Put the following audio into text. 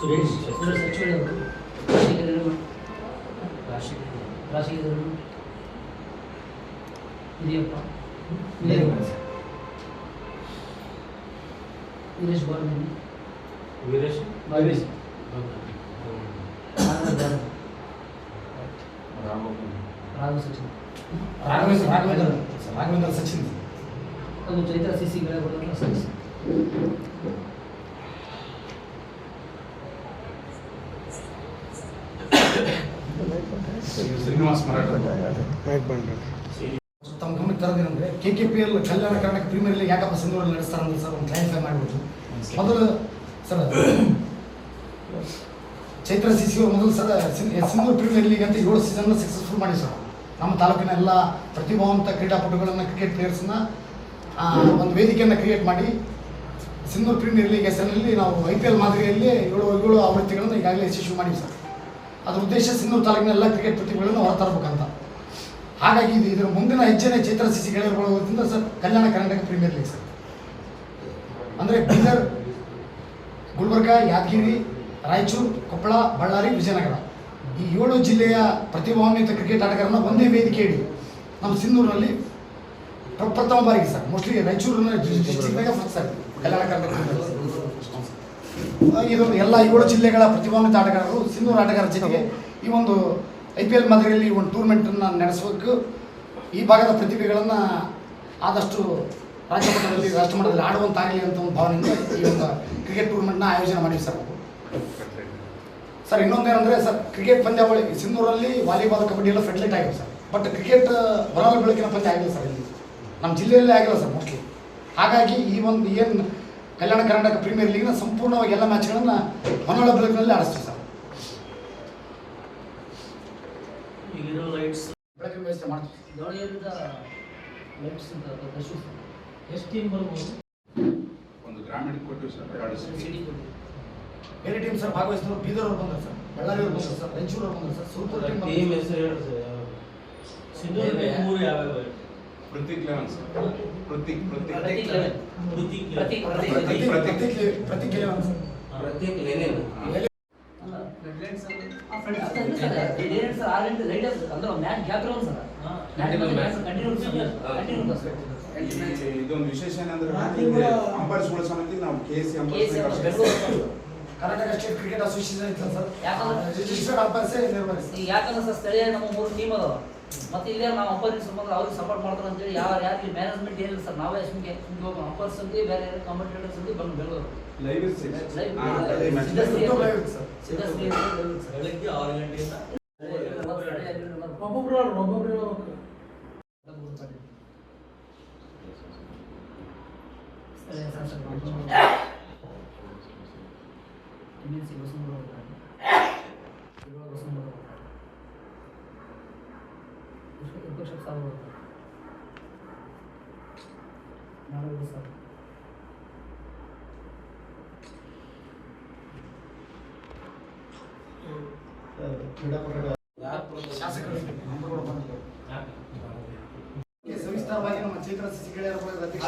ಇವರು ಸಚಿವರು ರಾಜಕೀಯ ರಾಜಕೀಯದವರು ಹಿರಿಯಪ್ಪ ವೀರೇಶ್ ಗೋರ್ಮೆಂಟ್ ವೀರೇಶ್ ವೀರೇಶ್ ರಾಘವ ಸಚಿನ್ ರಾಘವೇಂದ್ರ ರಾಘವೇಂದ್ರ ಸರ್, ರಾಘವೇಂದ್ರ ಸಚಿನ್ ಅದು ಚೈತ್ರ ಸಿ ಸಿ ಗಳ ಸಚಿನ್ ಶ್ರೀನಿವಾಸ್ ತಮ್ಮ ಗಮನಕ್ಕೆ ತರೋದೇನೆಂದ್ರೆ K K P L Kalyana Karnataka premier league ಯಾಕಪ್ಪ ಸಿಂಧೂರಲ್ಲಿ ನಡೆಸ್ತಾರೆ ಅಂದ್ರೆ ಸರ್ ಒಂದು ಕ್ಲಾರಿಫೈ ಮಾಡ್ಬಿಟ್ಟು ಮೊದಲು ಸರ್, ಚೈತ್ರ ಸಿ ಸಿ ಅವರು ಮೊದಲು ಸರ್ ಸಿಂಧೂರು ಪ್ರೀಮಿಯರ್ ಲೀಗ್ ಅಂತ ಏಳು ಸೀಸನ್ ಸಕ್ಸಸ್ಫುಲ್ ಮಾಡಿ ಸರ್. ನಮ್ಮ ತಾಲೂಕಿನ ಎಲ್ಲ ಪ್ರತಿಭಾವಂತ ಕ್ರೀಡಾಪಟುಗಳನ್ನು ಕ್ರಿಕೆಟ್ ಪ್ಲೇಯರ್ಸ್ನ ಒಂದು ವೇದಿಕೆಯನ್ನು ಕ್ರಿಯೇಟ್ ಮಾಡಿ ಸಿಂಧೂರು ಪ್ರೀಮಿಯರ್ ಲೀಗ್ ಹೆಸರಿನಲ್ಲಿ ನಾವು ಐ ಪಿ ಎಲ್ ಮಾದರಿಯಲ್ಲಿ ಏಳು ಏಳು ಆವೃತ್ತಿಗಳನ್ನು ಈಗಾಗಲೇ ಯಶಸ್ವಿ ಮಾಡಿವಿ ಸರ್. ಅದ್ರ ಉದ್ದೇಶ ಸಿಂಧೂರು ತಾಲೂಕಿನ ಎಲ್ಲ ಕ್ರಿಕೆಟ್ ಪ್ರತಿಭೆಗಳನ್ನು ಹೊರತರಬೇಕಂತ ಹಾಗಾಗಿ ಇದು ಇದರ ಮುಂದಿನ ಹೆಜ್ಜೆನೇ Chaitra CC C ಗೆಳೆಯರುಗಳಿಂದ sir Kalyana Karnataka premier league sir. ಅಂದರೆ ಬೀದರ್, ಗುಲ್ಬರ್ಗ, ಯಾದಗಿರಿ, ರಾಯಚೂರು, ಕೊಪ್ಪಳ, ಬಳ್ಳಾರಿ, ವಿಜಯನಗರ. ಈ ಏಳು ಜಿಲ್ಲೆಯ ಪ್ರತಿಭಾನ್ವಿತ ಕ್ರಿಕೆಟ್ ಆಟಗಾರನ ಒಂದೇ ವೇದಿಕೆ ಇಡಿ. ನಮ್ಮ ಸಿಂಧೂರಿನಲ್ಲಿ ಪ್ರಪ್ರಥಮ ಬಾರಿಗೆ ಸರ್. ಮೋಸ್ಟ್ಲಿ ರಾಯಚೂರಿನ ಡಿಸ್ಟ್ರಿಕ್ಟ್ನಾಗ ಫಸ್ಟ್ ಸರ್. ಕಲ್ಯಾಣ ಕರ್ನಾಟಕ. ಇದು ಎಲ್ಲ ಏಳು ಜಿಲ್ಲೆಗಳ ಪ್ರತಿಭಾನ್ವಿತ ಆಟಗಾರರು ಸಿಂಧೂರು ಆಟಗಾರರ ಜೊತೆಗೆ ಈ ಒಂದು ಐ ಪಿ ಎಲ್ ಮಾದರಿಯಲ್ಲಿ ಒಂದು ಟೂರ್ನಮೆಂಟನ್ನು ನಡೆಸಬೇಕು. ಈ ಭಾಗದ ಪ್ರತಿಭೆಗಳನ್ನು ಆದಷ್ಟು ರಾಜ್ಯ ಮಟ್ಟದಲ್ಲಿ ರಾಷ್ಟ್ರ ಮಟ್ಟದಲ್ಲಿ ಆಡುವಂತಾಗಲಿ ಅಂತ ಒಂದು ಭಾವನೆಯಿಂದ ಈ ಒಂದು ಕ್ರಿಕೆಟ್ ಟೂರ್ನಮೆಂಟ್ನ ಆಯೋಜನೆ ಮಾಡಿವಿ ಸರ್ ನಾವು. ಸರ್, ಇನ್ನೊಂದೇನೆಂದರೆ ಸರ್ ಕ್ರಿಕೆಟ್ ಪಂದ್ಯಾವಳಿ ಸಿಂಧೂರಲ್ಲಿ ವಾಲಿಬಾಲ್, ಕಬಡ್ಡಿ ಎಲ್ಲ ಫೆಟ್ಲೈಟ್ ಆಗಿದೆ ಸರ್. ಬಟ್ ಕ್ರಿಕೆಟ್ ಹೊರಾಲ ಬೆಳಕಿನ ಪಂದ್ಯ ಆಗಿಲ್ಲ ಸರ್ ಇಲ್ಲಿ. ನಮ್ಮ ಜಿಲ್ಲೆಯಲ್ಲೇ ಆಗಿಲ್ಲ ಸರ್ ಮೋಸ್ಟ್ಲಿ ಹಾಗಾಗಿ ಈ ಒಂದು ಏನು ಕಲ್ಯಾಣ ಕರ್ನಾಟಕ ಪ್ರೀಮಿಯರ್ ಲೀಗ್ನ ಸಂಪೂರ್ಣವಾಗಿ ಎಲ್ಲ ಮ್ಯಾಚ್ಗಳನ್ನು ಮನೋಳ ಬೆಳಕಿನಲ್ಲಿ ಆಡಿಸ್ತೀವಿ ಸರ್. ಬೆಳಕಿನ ವ್ಯವಸ್ಥೆ ಮಾಡ್ತೀವಿ. ಒಂದು ಗ್ರಾಮೀಣ ಕೊಟ್ಟಿವಿ ಸರ್ ಬೇರೆ ಟೀಮ್ ಸರ್ ಭಾಗವಹಿಸಿದ್ರು ಬೀದರ್ ಅವ್ರು ಬಂದರು ಸರ್ ಬಳ್ಳಾರಿ ಅವ್ರು ಬಂದರು ಸರ್ ರಾಯಚೂರು ಅವ್ರು ಬಂದರು ಸರ್ ಸೂಪರ್ ಟೀಮ್ ಹೆಸರು ಹೇಳಿ ಸರ್ ಸಿಂಧೂರು ಮೂರು ಯಾವ್ಯಾವ Prateek eleven sir Prateek Prateek Prateek eleven. Prateek ಪ್ರತಿ ಪ್ರತಿ ಪ್ರತಿ ಸರ್ ಪ್ರತೀಕ್ ಆರು ಅಂದ್ರೆ ಮ್ಯಾಚ್ ಗ್ಯಾಪ್ ಸರ್ ಇದೊಂದು ವಿಶೇಷ ಏನಂದ್ರೆ ಅಂಪೈರ್ಸ್ಗಳ ಸಮಿತಿ ನಾವು K C umpires Karnataka state cricket association ಐತಲ್ಲ ಸರ್? ಯಾಕಂದ್ರೆ- ರಿಜಿಸ್ಟರ್ಡ್ ಅಂಪೈರ್ಸೇ ನಿರ್ವಹಿಸ್ತಾರೆ ಯಾಕಂದ್ರೆ ಸರ್ ಸ್ಥಳೀಯ ನಮ್ಮ ಮೂರು ಟೀಮ್ ಅದಾವ. ಮತ್ತೆ ಇಲ್ಲೇ ನಾವು ಅಂಪೈರಿಂಗ್ ಬಂದ್ರೆ ಅವ್ರಿಗೆ ಸಪೋರ್ಟ್ ಮಾಡ್ತಾರೆ ಅಂತೇಳಿ ಯಾರು ಯಾರು ಮ್ಯಾನೇಜ್ಮೆಂಟ್ ಏನಿಲ್ಲ ಸರ್. ನಾವೇ ಸುಮ್ಗೆ ಸುಮ್ಗೆ ಹೋಗೋ ಅಂಪೈರ್ಸ್ ಅಂತ ಬೇರೆ ಕಾಂಪಿಟೇಟರ್ಸ್ ಅಂತ ಬಂದು ಬೆಂಗಳೂರು ಲೈವ್. ಬೆಳಗ್ಗೆ ಆರು ಗಂಟೆಯಿಂದ ಒಬ್ಬೊಬ್ರು ಒಬ್ಬೊಬ್ರು ಸಾವು. ಶಾಸಕರು ನಂಬರ್ಗಳು ಬಂದಿಲ್ಲ. ಸವಿಸ್ತಾರವಾಗಿ ನಮ್ಮ ಚೈತ್ರ ಸಿ ಸಿ ಗೆಳೆಯರ ಬಳಗದ ಅಧ್ಯಕ್ಷ